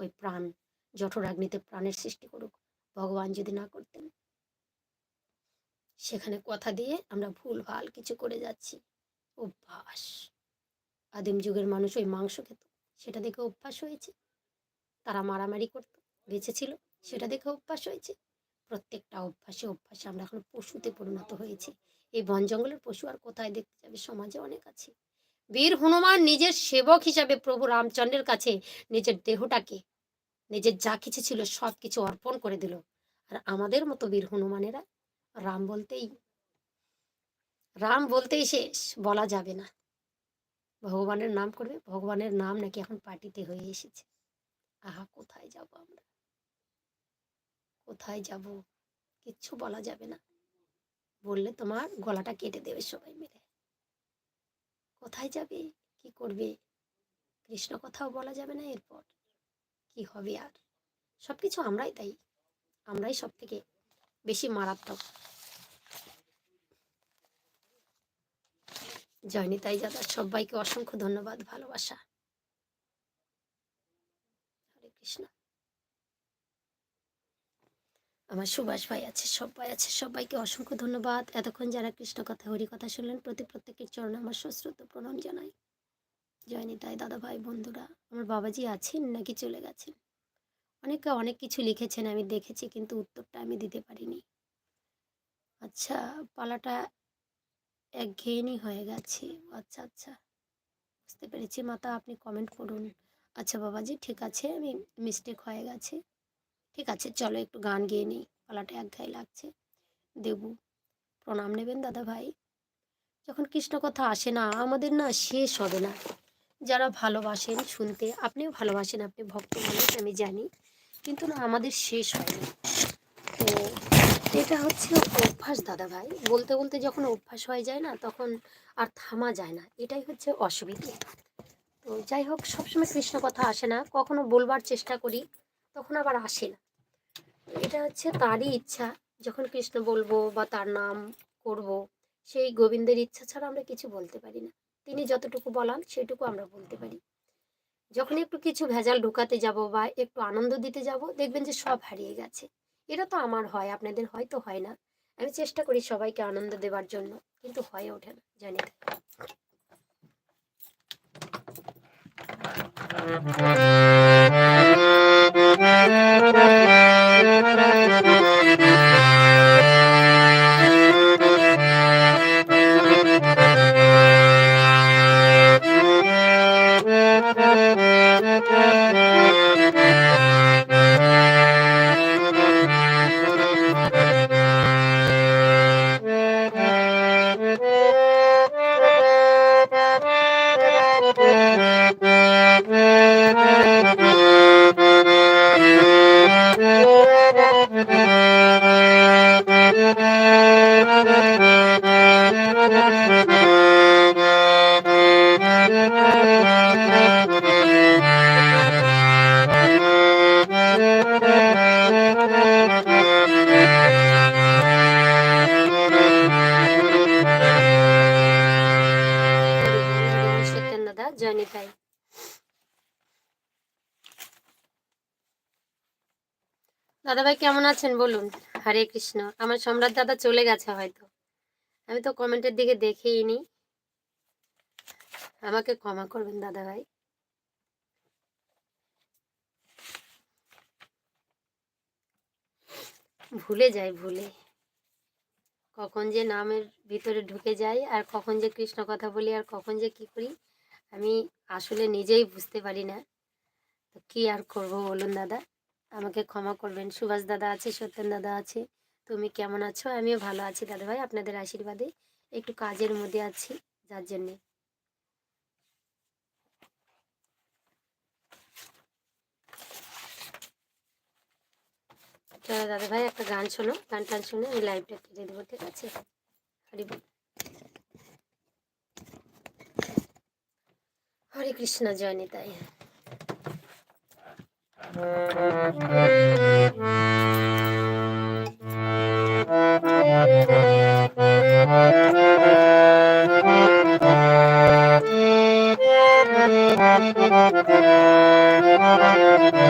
ওই প্রাণ জঠরাগ্নিতে প্রাণের সৃষ্টি করুক, ভগবান যদি না করতেন। সেখানে কথা দিয়ে আমরা ভুল ভালো কিছু করে যাচ্ছি। অভ্যাস। আদিম যুগের মানুষ ওই মাংস খেত, সেটা দেখে অভ্যাস হয়েছে। তারা মারামারি করত বেঁচে ছিল সেটা দেখে অভ্যাস হয়েছে। প্রত্যেকটা অভ্যাসে অভ্যাসে আমরা এখন পশুতে পরিণত হয়েছি। এই বন জঙ্গলের পশু আর কোথায় দেখতে যাবে? সমাজে অনেক আছে। বীর হনুমান নিজের সেবক হিসাবে প্রভু রামচন্দ্রের কাছে নিজের দেহটাকে নিজের যা কিছু ছিল সব কিছু অর্পণ করে দিল। আর আমাদের মতো বীর হনুমানেরা? রাম বলতেই রাম বলতেই শেষ, বলা যাবে না। ভগবানের নাম করবে, ভগবানের নাম নাকি এখন পার্টিতে হয়ে এসেছে। আহা, কোথায় যাব আমরা? কোথায় যাব? কিচ্ছু বলা যাবে না। বললে তোমার গলাটা কেটে দেবে সবাই মিলে। কোথায় যাবে? কি করবে? কৃষ্ণ কথাও বলা যাবে না এরপর। কি হবে আর? সব কিছু আমরাই তাই আমরাই সব থেকে বেশি মারাত্মক। জয়নি তাই দাদা সবাইকে অসংখ্য ধন্যবাদ, ভালোবাসা। হরে কৃষ্ণ। আমার সুভাষ ভাই আছে, সবাই আছে, সবাইকে অসংখ্য ধন্যবাদ। এতক্ষণ যারা কৃষ্ণ কথা, হরি কথা শুনলেন, প্রতি প্রত্যেকের চরণে আমার সশ্রুত প্রণাম জানাই। জয়নি তাই দাদা ভাই বন্ধুরা, আমার বাবাজি আছেন নাকি চলে গেছেন? অনেকে অনেক কিছু লিখেছেন, আমি দেখেছি কিন্তু উত্তরটা আমি দিতে পারিনি। আচ্ছা পালাটা এক একঘেয়েনি হয়ে গেছে। আচ্ছা আচ্ছা বুঝতে পেরেছি। মাতা, আপনি কমেন্ট করুন। আচ্ছা বাবাজি, ঠিক আছে, আমি মিস্টেক হয়ে গেছে। ঠিক আছে, চলো একটু গান গেয়ে নিই। পালাটা এক একঘেয়ে লাগছে। দেবু, প্রণাম নেবেন দাদা ভাই। যখন কৃষ্ণ কথা আসে না, আমাদের না শেষ হবে না। যারা ভালোবাসেন শুনতে, আপনিও ভালোবাসেন, আপনি ভক্ত মানুষ, আমি জানি। কিন্তু না, আমাদের শেষ হয় না তো এটা হচ্ছে অভ্যাস দাদা ভাই বলতে বলতে যখন অভ্যাস হয়ে যায় না, তখন আর থামা যায় না। এটাই হচ্ছে অসুবিধে। তো যাই হোক, সবসময় কৃষ্ণ কথা আসে না। কখনো বলবার চেষ্টা করি, তখন আবার আসে না। এটা হচ্ছে তারই ইচ্ছা। যখন কৃষ্ণ বলব বা তার নাম করব, সেই গোবিন্দের ইচ্ছা ছাড়া আমরা কিছু বলতে পারি না। তিনি যতটুকু বলান সেটুকু আমরা বলতে পারি। যখন একটু কিছু ভেজাল ঢুকাতে যাব বা একটু আনন্দ দিতে যাব, দেখবেন যে সব হারিয়ে গেছে। এটা তো আমার হয়, আপনাদের হয়তো হয় না। আমি চেষ্টা করি সবাইকে আনন্দ দেওয়ার জন্য, কিন্তু হয়ে ওঠে না, জানি সত্যেন দাদা জয়নি তাই দাদা ভাই কেমন আছেন বলুন? হরে কৃষ্ণ। আমার সম্রাট দাদা চলে গেছে হয়তো। আমি তো কমেন্টের দিকে দেখেই নি আমাকে ক্ষমা করবেন দাদা ভাই ভুলে যাই, ভুলে। কখন যে নামের ভিতরে ঢুকে যাই আর কখন যে কৃষ্ণ কথা বলি আর কখন যে কি করি আমি আসলে নিজেই বুঝতে পারি না। তো কী আর করব বলুন দাদা? আমাকে ক্ষমা করবেন। সুভাষ দাদা আছে, সত্যেন দাদা আছে। তুমি কেমন আছো? আমিও ভালো আছি দাদা ভাই। আপনাদের আশীর্বাদে একটু কাজের মধ্যে আছি, যার জন্যে। দাদা ভাই, একটা গান শোনো। গান টান শুনে আমি লাইভটা কেটে দেবো, ঠিক আছে? হরি বল হরে কৃষ্ণ জয় নিতাই